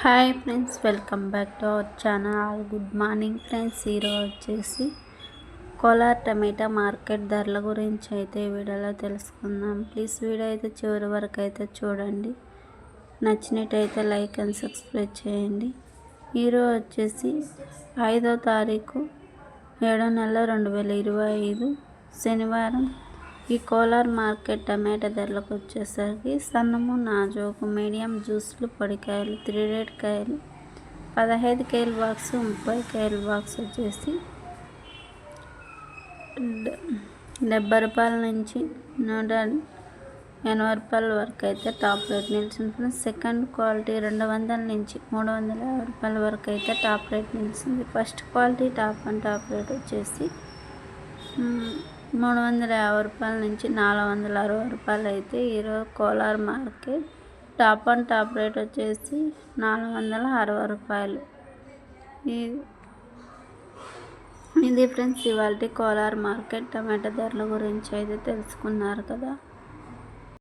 Hi friends welcome back to our channel. Good morning friends. ఈరోజు వచ్చేసి కోలార్ టమాటా market ధరల గురించి అయితే వీడియోలో తెలుసుకుందాం. ప్లీజ్ వీడియో అయితే చివరి వరకు అయితే చూడండి. నచ్చినట్టయితే లైక్ అండ్ సబ్స్క్రైబ్ చేయండి. ఈరోజు వచ్చేసి ఐదో తారీఖు ఏడో నెల రెండు వేల ఇరవై ఐదు. శనివారం ఈ కోలార్ మార్కెట్ టమాటా ధరలకు వచ్చేసరికి సన్నము నాజోకు మీడియం జ్యూస్లు పొడికాయలు త్రీ రేట్ కాయలు పదహైదు కాయల బాక్స్ ముప్పై కాయల బాక్స్ వచ్చేసి డెబ్బై రూపాయల నుంచి నూట ఎనభై రూపాయల వరకు అయితే టాప్ రేట్ నిలిచింది సెకండ్ క్వాలిటీ రెండు వందల నుంచి మూడు వందల యాభై రూపాయల వరకు అయితే టాప్ రేట్ నిలిచింది. First quality top and top rate వచ్చేసి మూడు వందల యాభై రూపాయల నుంచి నాలుగు వందల అరవై రూపాయలు అయితే ఈరోజు Kolar market top and top rate వచ్చేసి నాలుగు వందల అరవై రూపాయలు. ఇది ఫ్రెండ్స్ ఇవాళ కోలార్ మార్కెట్ టమాటా ధరల గురించి అయితే తెలుసుకున్నారు కదా.